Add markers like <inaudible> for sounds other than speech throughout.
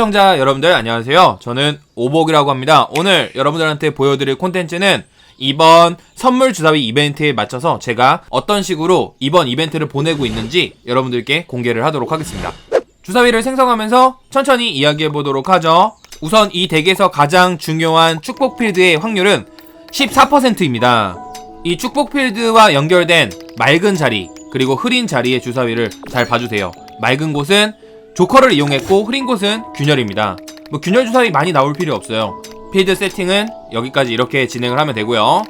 시청자 여러분들 안녕하세요. 저는 오복이라고 합니다. 오늘 여러분들한테 보여드릴 콘텐츠는 이번 선물 주사위 이벤트에 맞춰서 제가 어떤 식으로 이번 이벤트를 보내고 있는지 여러분들께 공개를 하도록 하겠습니다. 주사위를 생성하면서 천천히 이야기해 보도록 하죠. 우선 이 덱에서 가장 중요한 축복 필드의 확률은 14%입니다. 이 축복 필드와 연결된 맑은 자리 그리고 흐린 자리의 주사위를 잘 봐주세요. 맑은 곳은 조커를 이용했고 흐린 곳은 균열입니다. 뭐 균열 주사위 많이 나올 필요 없어요. 필드 세팅은 여기까지 이렇게 진행을 하면 되고요.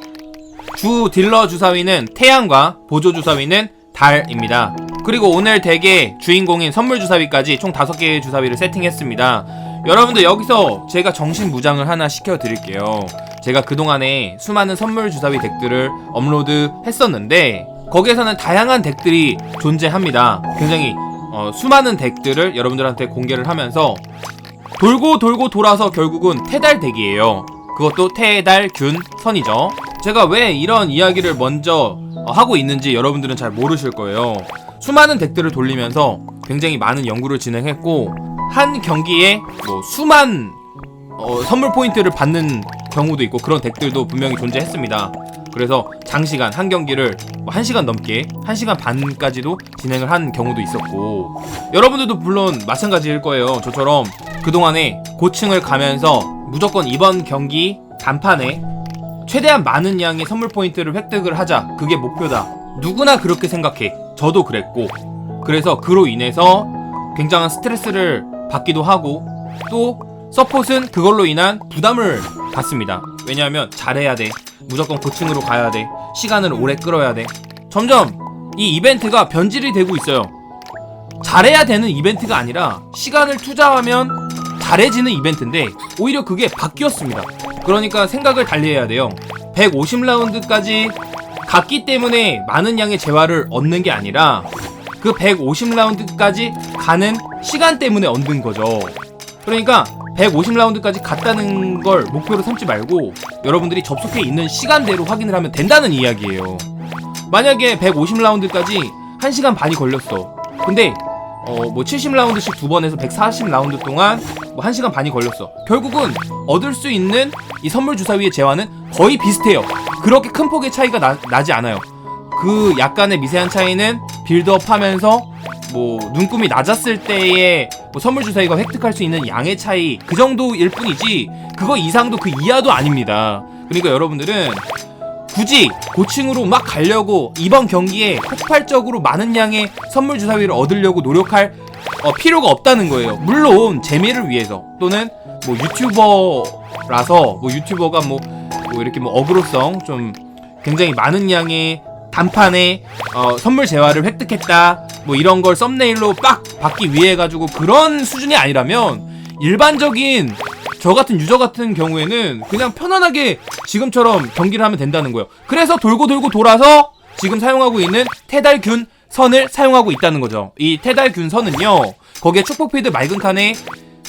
주 딜러 주사위는 태양과 보조 주사위는 달입니다. 그리고 오늘 덱의 주인공인 선물 주사위까지 총 5개의 주사위를 세팅했습니다. 여러분들 여기서 제가 정신 무장을 하나 시켜드릴게요. 제가 그동안에 수많은 선물 주사위 덱들을 업로드 했었는데 거기에서는 다양한 덱들이 존재합니다. 굉장히 어, 수많은 덱들을 여러분들한테 공개를 하면서 돌고 돌고 돌아서 결국은 태달 덱이에요. 그것도 태달 균 선이죠. 제가 왜 이런 이야기를 먼저 어, 하고 있는지 여러분들은 잘 모르실 거예요. 수많은 덱들을 돌리면서 굉장히 많은 연구를 진행했고 한 경기에 뭐 수만 어, 선물 포인트를 받는 경우도 있고 그런 덱들도 분명히 존재했습니다. 그래서 장시간 한 경기를 뭐 1시간 넘게 1시간 반까지도 진행을 한 경우도 있었고 여러분들도 물론 마찬가지일 거예요. 저처럼 그동안에 고층을 가면서 무조건 이번 경기 단판에 최대한 많은 양의 선물 포인트를 획득을 하자. 그게 목표다. 누구나 그렇게 생각해. 저도 그랬고. 그래서 그로 인해서 굉장한 스트레스를 받기도 하고 또 서폿은 그걸로 인한 부담을 받습니다. 왜냐하면 잘해야 돼. 무조건 고층으로 가야 돼. 시간을 오래 끌어야 돼. 점점 이 이벤트가 변질이 되고 있어요. 잘해야 되는 이벤트가 아니라 시간을 투자하면 잘해지는 이벤트인데 오히려 그게 바뀌었습니다. 그러니까 생각을 달리 해야 돼요. 150라운드까지 갔기 때문에 많은 양의 재화를 얻는 게 아니라 그 150라운드까지 가는 시간 때문에 얻는 거죠. 그러니까 150라운드까지 갔다는 걸 목표로 삼지 말고 여러분들이 접속해 있는 시간대로 확인을 하면 된다는 이야기예요. 만약에 150라운드까지 1시간 반이 걸렸어. 근데 어 뭐 70라운드씩 두번 해서 140라운드 동안 뭐 1시간 반이 걸렸어. 결국은 얻을 수 있는 이 선물 주사위의 재화는 거의 비슷해요. 그렇게 큰 폭의 차이가 나, 나지 않아요. 그 약간의 미세한 차이는 빌드업 하면서 뭐 눈금이 낮았을 때의 뭐 선물 주사위가 획득할 수 있는 양의 차이 그 정도일 뿐이지 그거 이상도 그 이하도 아닙니다. 그러니까 여러분들은 굳이 고층으로 막 가려고 이번 경기에 폭발적으로 많은 양의 선물 주사위를 얻으려고 노력할 어, 필요가 없다는 거예요. 물론 재미를 위해서 또는 뭐 유튜버라서 뭐 유튜버가 뭐, 뭐 이렇게 뭐 어그로성 좀 굉장히 많은 양의 단판에 어, 선물 재화를 획득했다 뭐 이런 걸 썸네일로 빡 받기 위해 가지고 그런 수준이 아니라면 일반적인 저 같은 유저 같은 경우에는 그냥 편안하게 지금처럼 경기를 하면 된다는 거예요. 그래서 돌고 돌고 돌아서 지금 사용하고 있는 태달균 선을 사용하고 있다는 거죠. 이 태달균 선은요. 거기에 축복필드 맑은 칸에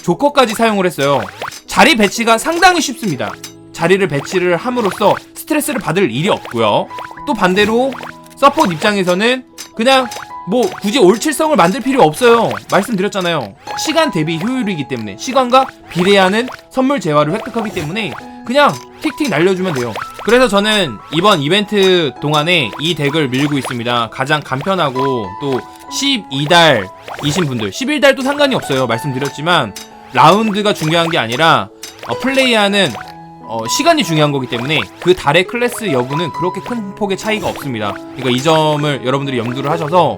조커까지 사용을 했어요. 자리 배치가 상당히 쉽습니다. 자리를 배치를 함으로써 스트레스를 받을 일이 없고요. 또 반대로 서포트 입장에서는 그냥 뭐 굳이 올칠성을 만들 필요 없어요. 말씀드렸잖아요. 시간 대비 효율이기 때문에 시간과 비례하는 선물 재화를 획득하기 때문에 그냥 틱틱 날려주면 돼요. 그래서 저는 이번 이벤트 동안에 이 덱을 밀고 있습니다. 가장 간편하고 또 12달 이신 분들 11달도 상관이 없어요. 말씀드렸지만 라운드가 중요한 게 아니라 어, 플레이하는 어, 시간이 중요한 거기 때문에 그 달의 클래스 여부는 그렇게 큰 폭의 차이가 없습니다. 그러니까 이 점을 여러분들이 염두를 하셔서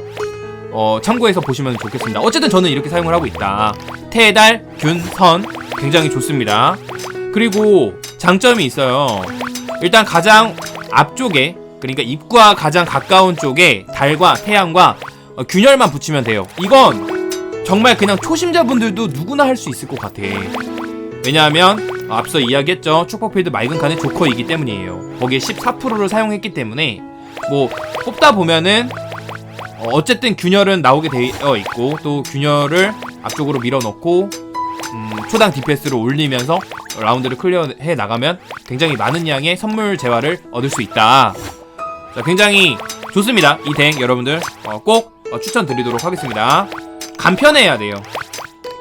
어, 참고해서 보시면 좋겠습니다. 어쨌든 저는 이렇게 사용을 하고 있다. 태달, 균, 선 굉장히 좋습니다. 그리고 장점이 있어요. 일단 가장 앞쪽에 그러니까 입구와 가장 가까운 쪽에 달과 태양과 어, 균열만 붙이면 돼요. 이건 정말 그냥 초심자분들도 누구나 할 수 있을 것 같아. 왜냐하면 어, 앞서 이야기했죠. 축복필드 맑은 칸의 조커이기 때문이에요. 거기에 14%를 사용했기 때문에 뭐 뽑다 보면은 어, 어쨌든 균열은 나오게 되어 있고 또 균열을 앞쪽으로 밀어넣고 음, 초당 DPS를 올리면서 라운드를 클리어해 나가면 굉장히 많은 양의 선물 재화를 얻을 수 있다. 자, 굉장히 좋습니다. 이덱 여러분들 어, 꼭 어, 추천드리도록 하겠습니다. 간편해야 돼요.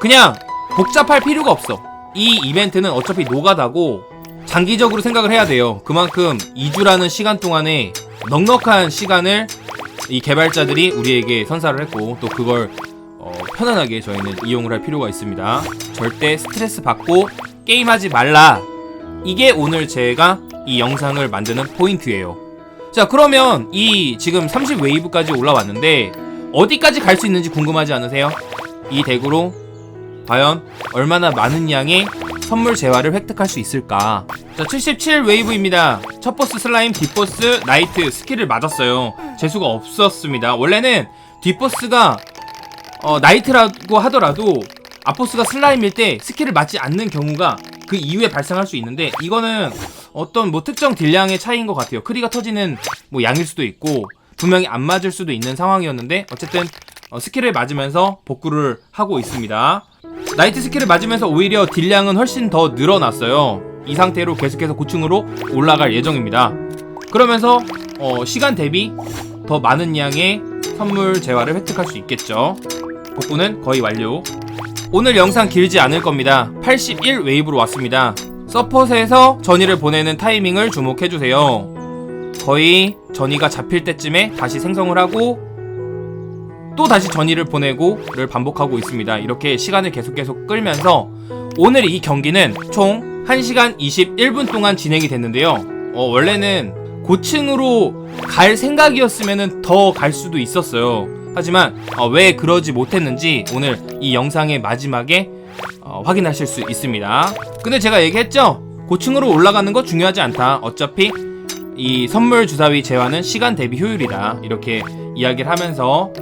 그냥 복잡할 필요가 없어. 이 이벤트는 어차피 노가다고 장기적으로 생각을 해야 돼요. 그만큼 2주라는 시간 동안에 넉넉한 시간을 이 개발자들이 우리에게 선사를 했고 또 그걸 어, 편안하게 저희는 이용을 할 필요가 있습니다. 절대 스트레스 받고 게임하지 말라. 이게 오늘 제가 이 영상을 만드는 포인트예요. 자, 그러면 이 지금 30 웨이브까지 올라왔는데 어디까지 갈 수 있는지 궁금하지 않으세요? 이 덱으로 과연 얼마나 많은 양의 선물 재화를 획득할 수 있을까? 자, 77 웨이브입니다. 첫 보스 슬라임, 뒷보스, 나이트 스킬을 맞았어요. 재수가 없었습니다. 원래는 뒷보스가 어, 나이트라고 하더라도 앞보스가 슬라임일 때 스킬을 맞지 않는 경우가 그 이후에 발생할 수 있는데 이거는 어떤 뭐 특정 딜량의 차이인 것 같아요. 크리가 터지는 뭐 양일 수도 있고 분명히 안 맞을 수도 있는 상황이었는데 어쨌든 어, 스킬을 맞으면서 복구를 하고 있습니다. 나이트 스킬을 맞으면서 오히려 딜량은 훨씬 더 늘어났어요. 이 상태로 계속해서 고층으로 올라갈 예정입니다. 그러면서 어, 시간 대비 더 많은 양의 선물 재화를 획득할 수 있겠죠. 복구는 거의 완료. 오늘 영상 길지 않을 겁니다. 81 웨이브로 왔습니다. 서폿에서 전이를 보내는 타이밍을 주목해주세요. 거의 전이가 잡힐 때쯤에 다시 생성을 하고 또 다시 전이를 보내고를 반복하고 있습니다. 이렇게 시간을 계속 계속 끌면서 오늘 이 경기는 총 1시간 21분 동안 진행이 됐는데요. 어, 원래는 고층으로 갈 생각이었으면 더 갈 수도 있었어요. 하지만 어, 왜 그러지 못했는지 오늘 이 영상의 마지막에 어, 확인하실 수 있습니다. 근데 제가 얘기했죠? 고층으로 올라가는 거 중요하지 않다. 어차피 이 선물 주사위 제화는 시간 대비 효율이다. 이렇게 이야기를 하면서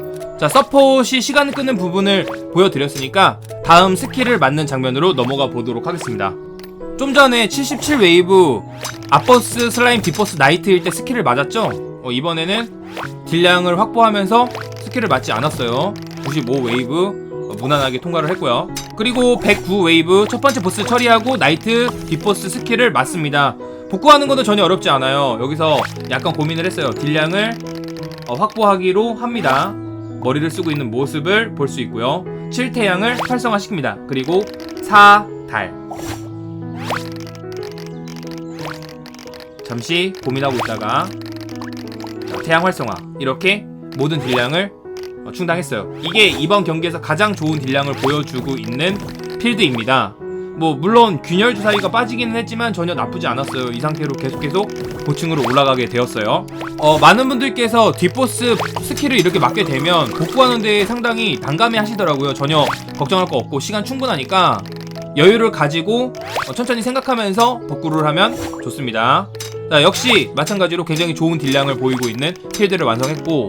자 서폿이 시간 끄는 부분을 보여드렸으니까 다음 스킬을 맞는 장면으로 넘어가 보도록 하겠습니다. 좀 전에 77 웨이브 앞버스 슬라임 뒷버스 나이트일 때 스킬을 맞았죠? 어, 이번에는 딜량을 확보하면서 스킬을 맞지 않았어요. 95 웨이브 어, 무난하게 통과를 했고요. 그리고 109 웨이브 첫 번째 보스 처리하고 나이트 뒷보스 스킬을 맞습니다. 복구하는 것도 전혀 어렵지 않아요. 여기서 약간 고민을 했어요. 딜량을 어, 확보하기로 합니다. 머리를 쓰고 있는 모습을 볼 수 있고요. 7태양을 활성화시킵니다. 그리고 4달. 잠시 고민하고 있다가 자, 태양 활성화. 이렇게 모든 딜량을 어, 충당했어요. 이게 이번 경기에서 가장 좋은 딜량을 보여주고 있는 필드입니다. 뭐 물론 균열 주사위가 빠지기는 했지만 전혀 나쁘지 않았어요. 이 상태로 계속 계속 고층으로 올라가게 되었어요. 어, 많은 분들께서 뒷보스 스킬을 이렇게 맞게 되면 복구하는 데 상당히 난감해 하시더라고요. 전혀 걱정할 거 없고 시간 충분하니까 여유를 가지고 어, 천천히 생각하면서 복구를 하면 좋습니다. 자, 역시 마찬가지로 굉장히 좋은 딜량을 보이고 있는 필드를 완성했고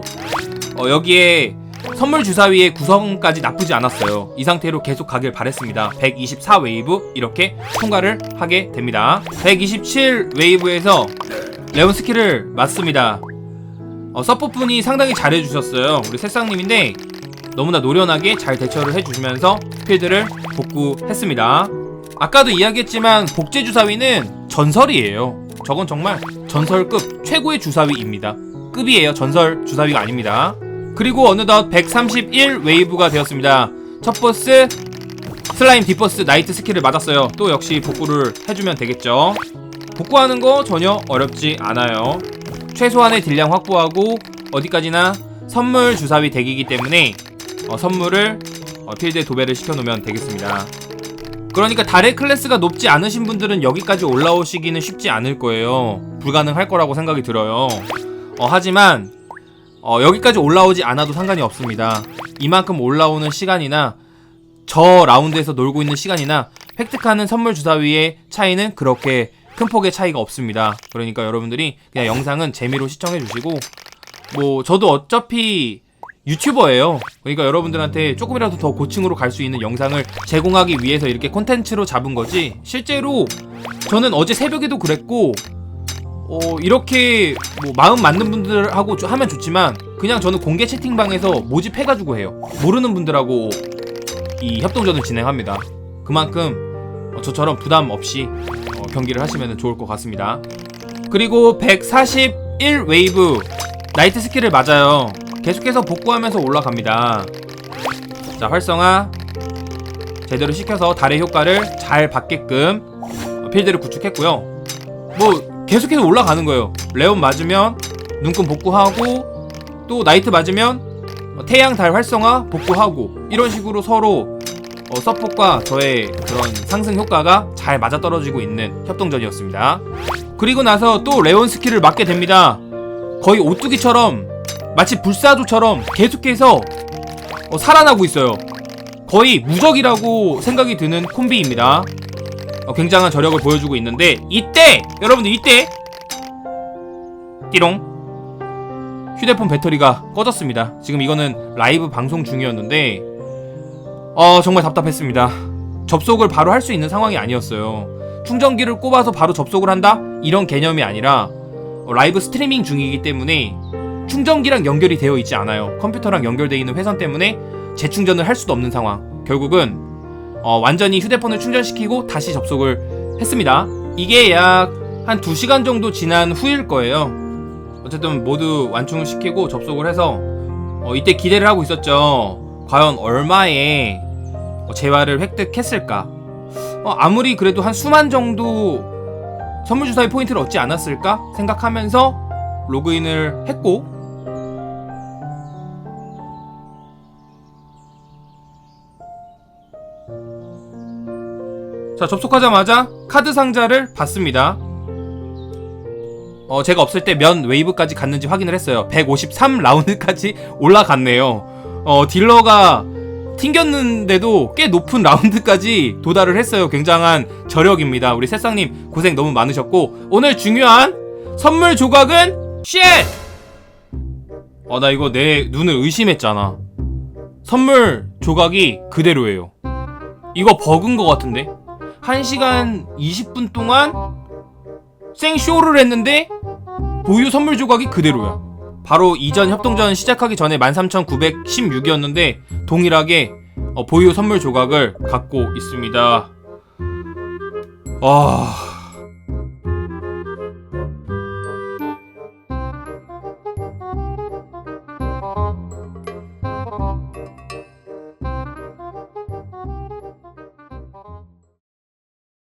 어, 여기에 선물 주사위의 구성까지 나쁘지 않았어요. 이 상태로 계속 가길 바랬습니다. 124 웨이브 이렇게 통과를 하게 됩니다. 127 웨이브에서 레온 스킬을 맞습니다. 어, 서포분이 상당히 잘해주셨어요. 우리 새싹님인데 너무나 노련하게 잘 대처를 해주시면서 필드를 복구했습니다. 아까도 이야기했지만 복제 주사위는 전설이에요. 저건 정말 전설급 최고의 주사위입니다. 급이에요. 전설 주사위가 아닙니다. 그리고 어느덧 131 웨이브가 되었습니다. 첫 보스 슬라임 뒷보스 나이트 스킬을 맞았어요. 또 역시 복구를 해주면 되겠죠. 복구하는 거 전혀 어렵지 않아요. 최소한의 딜량 확보하고 어디까지나 선물 주사위 덱이기 때문에 어, 선물을 어, 필드에 도배를 시켜놓으면 되겠습니다. 그러니까 달의 클래스가 높지 않으신 분들은 여기까지 올라오시기는 쉽지 않을 거예요. 불가능할 거라고 생각이 들어요. 어, 하지만 어, 여기까지 올라오지 않아도 상관이 없습니다. 이만큼 올라오는 시간이나 저 라운드에서 놀고 있는 시간이나 획득하는 선물 주사위의 차이는 그렇게 큰 폭의 차이가 없습니다. 그러니까 여러분들이 그냥 영상은 재미로 시청해 주시고 뭐 저도 어차피 유튜버예요. 그러니까 여러분들한테 조금이라도 더 고층으로 갈 수 있는 영상을 제공하기 위해서 이렇게 콘텐츠로 잡은 거지. 실제로 저는 어제 새벽에도 그랬고 어, 이렇게 뭐 마음 맞는 분들하고 좀 하면 좋지만 그냥 저는 공개 채팅방에서 모집해가지고 해요. 모르는 분들하고 이 협동전을 진행합니다. 그만큼 어, 저처럼 부담 없이 어, 경기를 하시면 좋을 것 같습니다. 그리고 141 웨이브 나이트 스킬을 맞아요. 계속해서 복구하면서 올라갑니다. 자 활성화 제대로 시켜서 달의 효과를 잘 받게끔 어, 필드를 구축했고요. 뭐 계속해서 올라가는 거예요. 레온 맞으면 눈금 복구하고 또 나이트 맞으면 어, 태양 달 활성화 복구하고 이런 식으로 서로 어, 서폿과 저의 그런 상승 효과가 잘 맞아떨어지고 있는 협동전이었습니다. 그리고 나서 또 레온 스킬을 맞게 됩니다. 거의 오뚜기처럼 마치 불사조처럼 계속해서 어, 살아나고 있어요. 거의 무적이라고 생각이 드는 콤비입니다. 어, 굉장한 저력을 보여주고 있는데 이때 여러분들 이때 띠롱 휴대폰 배터리가 꺼졌습니다. 지금 이거는 라이브 방송 중이었는데 어 정말 답답했습니다. 접속을 바로 할 수 있는 상황이 아니었어요. 충전기를 꼽아서 바로 접속을 한다 이런 개념이 아니라 어, 라이브 스트리밍 중이기 때문에 충전기랑 연결이 되어 있지 않아요. 컴퓨터랑 연결되어 있는 회선 때문에 재충전을 할 수도 없는 상황. 결국은 어, 완전히 휴대폰을 충전시키고 다시 접속을 했습니다. 이게 약 한 2시간 정도 지난 후일 거예요. 어쨌든 모두 완충을 시키고 접속을 해서 어, 이때 기대를 하고 있었죠. 과연 얼마의 어, 재화를 획득했을까? 어, 아무리 그래도 한 수만 정도 선물 주사위 포인트를 얻지 않았을까 생각하면서 로그인을 했고 자 접속하자마자 카드 상자를 받습니다. 어 제가 없을 때 면 웨이브까지 갔는지 확인을 했어요. 153 라운드까지 <laughs> 올라갔네요. 어 딜러가 튕겼는데도 꽤 높은 라운드까지 도달을 했어요. 굉장한 저력입니다. 우리 새싹님 고생 너무 많으셨고 오늘 중요한 선물 조각은 쉣! 어 나 이거 내 눈을 의심했잖아. 선물 조각이 그대로예요. 이거 버그인 것 같은데? 1시간 20분 동안 생쇼를 했는데 보유 선물 조각이 그대로야. 바로 이전 협동전 시작하기 전에 13,916이었는데 동일하게 어, 보유 선물 조각을 갖고 있습니다. 아